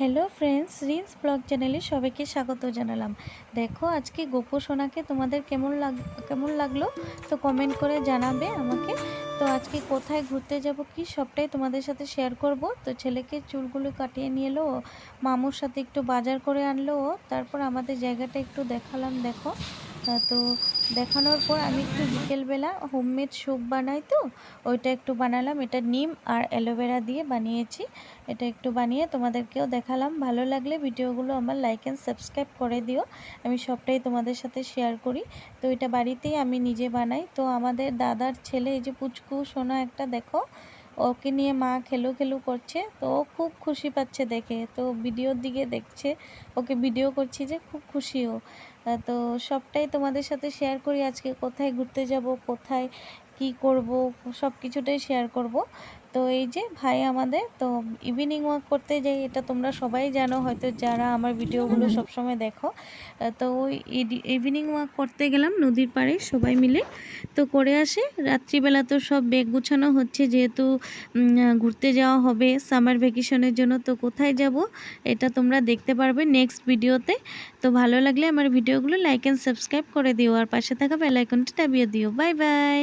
Hello friends rinse blog চ্যানেলে সবাইকে স্বাগত জানালাম। দেখো, আজকে গোপু সোনাকে তোমাদের কেমন লাগ, কেমন লাগল? তো কমেন্ট করে জানাবে আমাকে। তো আজকে কোথায় ঘুরতে যাব, কি সবটাই তোমাদের সাথে শেয়ার করব। তো ছেলেকে চুলগুলো কাটিয়ে নিয়ে এলো মামুর সাথে একটু বাজার করে আনলো তারপর আমাদের জায়গাটা একটু দেখালাম, দেখো। তো দেখানোর পর আমি একটু বিকেলবেলা হোমমেড স্যুপ বানাই তো, ওইটা একটু বানালাম। এটা নিম আর অ্যালোভেরা দিয়ে বানিয়েছি। এটা একটু বানিয়ে তোমাদেরকেও দেখালাম। ভালো লাগলে ভিডিওগুলো আমার লাইক অ্যান্ড সাবস্ক্রাইব করে দিও। আমি সবটাই তোমাদের সাথে শেয়ার করি। তো এটা বাড়িতেই আমি নিজে বানাই। তো আমাদের দাদার ছেলে এই যে পুচকু, সোনা একটা, দেখো। ওকে নিয়ে মা খেলু খেলু করছে, তো ও খুব খুশি পাচ্ছে দেখে। তো ভিডিওর দিকে দেখছে, ওকে ভিডিও করছি যে খুব খুশি ও। তো সবটাই তোমাদের সাথে শেয়ার করি আজকে। কোথায় ঘুরতে যাব, কোথায় কি করব সব কিছুটাই শেয়ার করব। তো এই যে ভাই আমাদের তো ইভিনিং ওয়াক করতে যাই এটা তোমরা সবাই জানো হয়তো যারা আমার ভিডিওগুলো সবসময় দেখো। তো ওই ইভিনিং ওয়াক করতে গেলাম নদীর পাড়ে সবাই মিলে। তো করে আসে রাত্রিবেলা তো সব ব্যাগ গুছানো হচ্ছে যেহেতু ঘুরতে যাওয়া হবে সামার ভ্যাকেশনের জন্য তো কোথায় যাব এটা তোমরা দেখতে পারবে নেক্সট ভিডিওতে। তো ভালো লাগলে আমার ভিডিওগুলো লাইক অ্যান্ড সাবস্ক্রাইব করে দিও আর পাশে থাকা বেল আইকনটা দাবিয়ে দিও। Bye bye